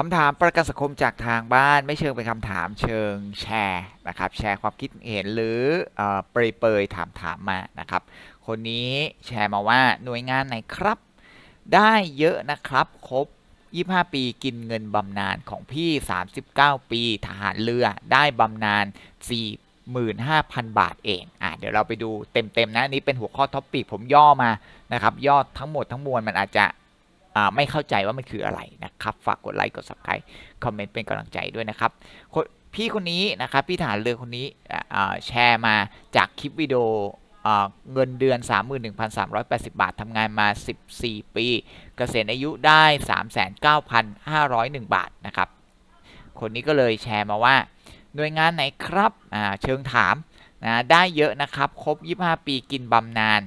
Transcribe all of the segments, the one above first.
คำถามประกันสังคมจากทางบ้านไม่เชิงเป็นคำถามเชิงแชร์นะครับแชร์ความคิดเห็นหรือเออเปรยถามถามมานะครับ คนนี้แชร์มาว่าหน่วยงานไหนครับ ได้เยอะนะครับ ครบ 25 ปีกินเงินบำนาญของพี่ 39 ปีทหารเรือได้บำนาญ45,000 บาทเองอะเดี๋ยวเราไปดูเต็มๆนะนี้เป็นหัวข้อท็อปปิกผมย่อมานะครับยอดทั้งหมดทั้งมวลมันอาจจะ ไม่เข้าใจว่ามันคืออะไรนะครับ ฝากกดไลค์กด subscribe คอมเมนต์เป็นกำลังใจด้วยนะครับพี่คนนี้นะครับพี่ทหารเรือคนนี้แชร์มาจากคลิปวิดีโอเงินเดือน 31,380 บาททำงานมา 14 ปี เกษียณอายุได้ 39,501 บาทนะครับ คนนี้ก็เลยแชร์มาว่า หน่วยงานไหนครับเชิงถามนะได้เยอะนะครับ ครบ 25 ปีกินบำนาญ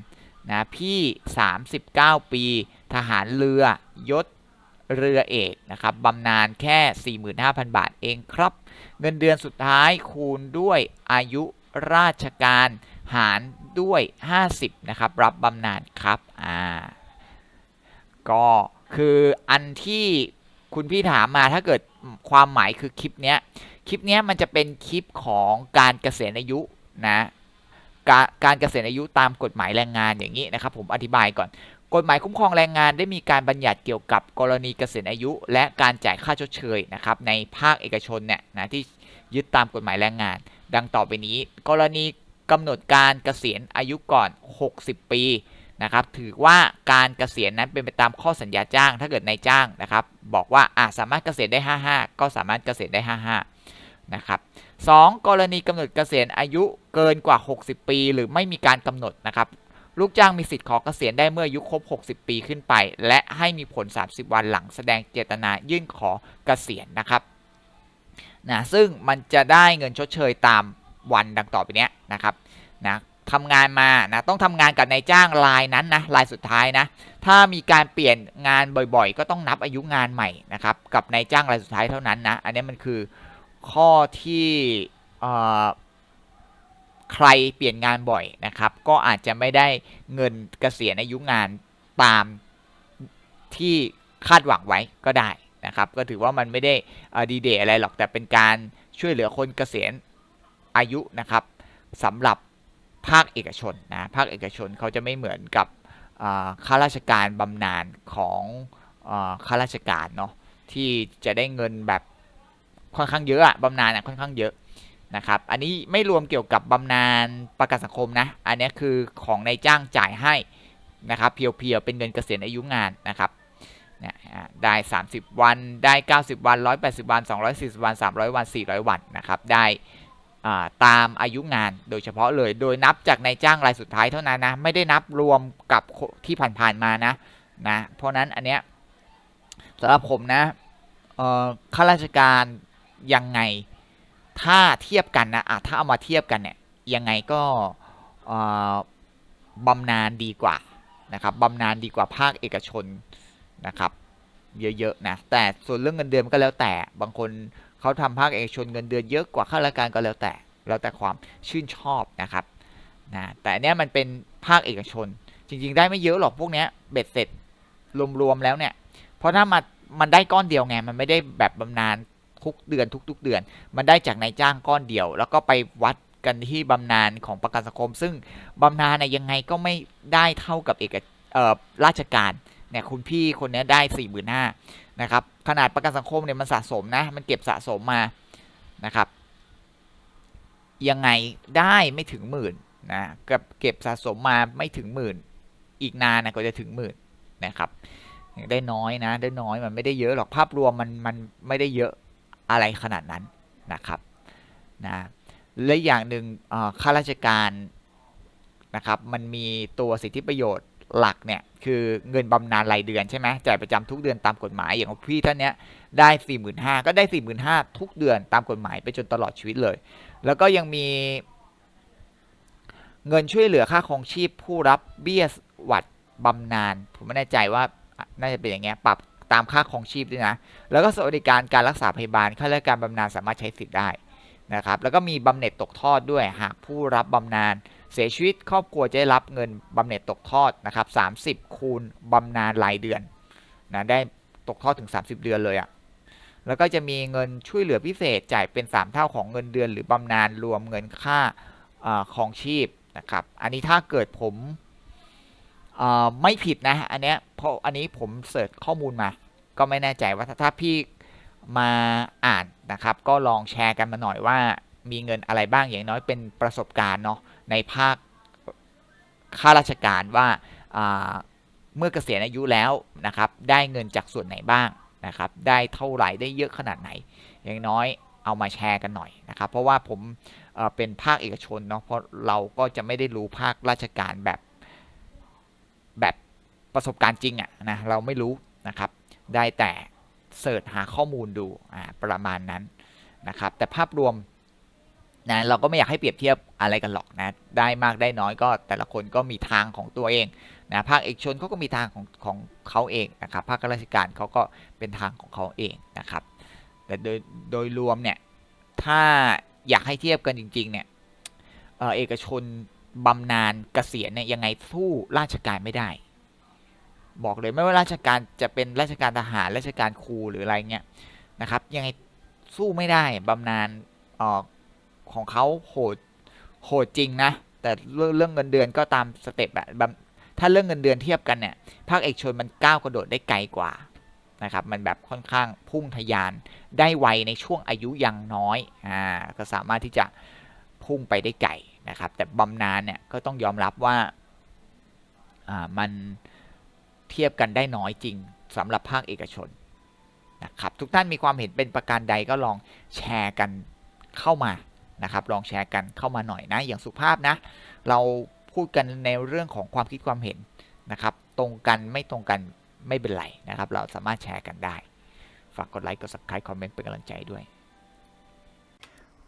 นะพี่ 39 ปี ทหารเรือยศเรือเอกนะครับบำนาญแค่ 45,000 บาทเองครับ เงินเดือนสุดท้ายคูณด้วยอายุราชการหารด้วย 50 นะครับ รับบำนาญครับอ่าก็คืออันที่คุณพี่ถามมาถ้าเกิดความหมายคือคลิปเนี้ย คลิปเนี้ยมันจะเป็นคลิปของการเกษียณอายุนะกาการเกษียณอายุตามกฎหมายแรงงานอย่างนี้นะครับ ผมอธิบายก่อน กฎหมายคุ้มครองแรงงานได้มีการบัญญัติเกี่ยวกับกรณีเกษียณอายุ และการจ่ายค่าชดเชยนะครับในภาคเอกชนเนี่ยนะที่ยึดตามกฎหมายแรงงาน ดังต่อไปนี้ กรณีกำหนดการเกษียณอายุก่อน 60 ปีนะครับถือว่าการเกษียณนั้นเป็นไปตามข้อสัญญาจ้าง ถ้าเกิดนายจ้างนะครับ บอกว่าอะสามารถเกษียณได้ 55 ก็สามารถเกษียณได้ 55 นะครับ 2. กรณีกำหนดเกษียณอายุเกินกว่า 60 ปี หรือไม่มีการกำหนดนะครับ ลูกจ้างมีสิทธิ์ขอเกษียณได้เมื่ออายุครบ 60 ปีขึ้นไป และให้มีผล 30 วันหลังแสดงเจตนายื่นขอเกษียณนะครับนะซึ่งมันจะได้เงินชดเชยตามวันดังต่อไปนี้นะครับนะทำงานมานะต้องทำงานกับนายจ้างรายนั้นนะรายสุดท้ายนะถ้ามีการเปลี่ยนงานบ่อยๆ ก็ต้องนับอายุงานใหม่นะครับกับนายจ้างรายสุดท้ายเท่านั้นนะอันนี้มันคือข้อที่อ่อ ใครเปลี่ยนงานบ่อยนะครับ ก็อาจจะไม่ได้เงินเกษียณอายุงานตามที่คาดหวังไว้ก็ได้นะครับ ก็ถือว่ามันไม่ได้ดีเดย์อะไรหรอกแต่เป็นการช่วยเหลือคนเกษียณอายุนะครับสำหรับภาคเอกชนนะภาคเอกชนเขาจะไม่เหมือนกับข้าราชการบำนาญของข้าราชการเนาะที่จะได้เงินแบบค่อนข้างเยอะอะบำนาญอะค่อนข้างเยอะ นะครับ อันนี้ไม่รวมเกี่ยวกับบำนาญประกันสังคมนะ อันนี้คือของนายจ้างจ่ายให้นะครับเพียวๆเป็นเงินเกษียณอายุงานนะครับเนี่ยอ่าได้ 30 วัน ได้ 90 วัน 180 วัน 240 วัน 300 วัน 400 วันนะครับ ได้ตามอายุงานโดยเฉพาะเลย โดยนับจากนายจ้างรายสุดท้ายเท่านั้นนะ ไม่ได้นับรวมกับที่ผ่านๆมานะนะ เพราะนั้นอันเนี้ยสำหรับผมนะข้าราชการยังไง ถ้าเทียบกันนะอะถ้าเอามาเทียบกันเนี่ยยังไงก็บำนาญดีกว่านะครับบำนาญดีกว่าภาคเอกชนนะครับเยอะๆนะแต่ส่วนเรื่องเงินเดือนก็แล้วแต่บางคนเขาทำภาคเอกชนเงินเดือนเยอะกว่าข้าราชการก็แล้วแต่แล้วแต่ความชื่นชอบนะครับนะแต่เนี้ยมันเป็นภาคเอกชน จริง ๆ ได้ไม่เยอะหรอกพวกเนี้ยเบ็ดเสร็จรวมๆแล้วเนี่ยเพราะถ้ามันมันได้ก้อนเดียวไงมันไม่ได้แบบบำนาญ ทุกเดือนทุก ๆ เดือน มันได้จากนายจ้างก้อนเดียว แล้วก็ไปวัดกันที่บำนาญของประกันสังคม ซึ่งบำนาญเนี่ยยังไงก็ไม่ได้เท่ากับเอกเอ่อราชการเนี่ยคุณพี่คนนี้ได้สี่หมื่นห้านะครับขนาดประกันสังคมเนี่ยมันสะสมนะมันเก็บสะสมมานะครับยังไงได้ไม่ถึงหมื่นนะกับเก็บสะสมมาไม่ถึงหมื่น อีกนานนะก็จะถึงหมื่นนะครับได้น้อยนะ ได้น้อยมันไม่ได้เยอะหรอกภาพรวมมันมันไม่ได้เยอะ อะไรขนาดนั้นนะครับนะและอย่างหนึ่งเอ่อข้าราชการนะครับมันมีตัวสิทธิประโยชน์หลักเนี่ยคือเงินบำนาญรายเดือนใช่ไหมจ่ายประจำทุกเดือนตามกฎหมายอย่างของพี่ท่านเนี้ยได้สี่หมื่นห้าก็ได้สี่หมื่นห้าทุกเดือนตามกฎหมายไปจนตลอดชีวิตเลย แล้วก็ยังมีเงินช่วยเหลือค่าครองชีพผู้รับเบี้ยหวัดบำนาญผมไม่แน่ใจว่าน่าจะเป็นอย่างเงี้ยปรับ ตามค่าครองชีพด้วยนะ แล้วก็สวัสดิการการรักษาพยาบาลข้าราชการบำนาญสามารถใช้สิทธิ์ได้นะครับ แล้วก็มีบำเหน็จตกทอดด้วย หากผู้รับบำนาญเสียชีวิตครอบครัวจะได้รับเงินบำเหน็จตกทอดนะครับ 30 คูณบำนาญรายเดือนนะได้ตกทอดถึง 30 เดือนเลยอะแล้วก็จะมีเงินช่วยเหลือพิเศษจ่ายเป็น 3 เท่าของเงินเดือน หรือบำนาญรวมเงินค่าอของชีพนะครับ อันนี้ถ้าเกิดผม ไม่ผิดนะ อันเนี้ยเพราะอันนี้ผมเสิร์ชข้อมูลมา ก็ไม่แน่ใจว่าถ้าถ้าพี่มาอ่านนะครับ ก็ลองแชร์กันมาหน่อยว่ามีเงินอะไรบ้างอย่างน้อยเป็นประสบการณ์เนาะในภาคข้าราชการว่าเมื่อเกษียณอายุแล้วนะครับ ได้เงินจากส่วนไหนบ้างนะครับ ได้เท่าไหร่ได้เยอะขนาดไหน อย่างน้อยเอามาแชร์กันหน่อยนะครับ เพราะว่าผมเอ่อเป็นภาคเอกชนเนาะเพราะเราก็จะไม่ได้รู้ภาคราชการแบบ ประสบการณ์จริงอะนะเราไม่รู้นะครับ ได้แต่เสิร์ชหาข้อมูลดูอ่าประมาณนั้นนะครับ แต่ภาพรวมนะเราก็ไม่อยากให้เปรียบเทียบอะไรกันหรอกนะ ได้มากได้น้อยก็แต่ละคนก็มีทางของตัวเองนะภาคเอกชนเขาก็มีทางของของเขาเองนะครับภาคราชการเขาก็เป็นทางของเขาเองนะครับ แต่โดยโดยรวมเนี่ยถ้าอยากให้เทียบกันจริง ๆ เนี่ยเอ่อเอกชนบำนาญเกษียณเนี่ยยังไงสู้ราชการไม่ได้ บอกเลยไม่ว่าราชการจะเป็นราชการทหารราชการครูหรืออะไรเงี้ยนะครับยังไงสู้ไม่ได้บำนาญออของเขาโหดโหดจริงนะแต่เรื่องเรื่องเงินเดือนก็ตามสเต็ปแบบถ้าเรื่องเงินเดือนเทียบกันเนี่ยภาคเอกชนมันก้าวกระโดดได้ไกลกว่านะครับมันแบบค่อนข้างพุ่งทะยานได้ไวในช่วงอายุยังน้อยอ่าก็สามารถที่จะพุ่งไปได้ไกลนะครับแต่บำนาญเนี่ยก็ต้องยอมรับว่าอ่ามัน เทียบกันได้น้อยจริงสำหรับภาคเอกชนนะครับทุกท่านมีความเห็นเป็นประการใดก็ลองแชร์กันเข้ามานะครับลองแชร์กันเข้ามาหน่อยนะอย่างสุภาพนะเราพูดกันในเรื่องของความคิดความเห็นนะครับตรงกันไม่ตรงกันไม่เป็นไรนะครับเราสามารถแชร์กันได้ ฝากกดไลค์กด subscribe คอมเมนต์เป็นกำลังใจด้วย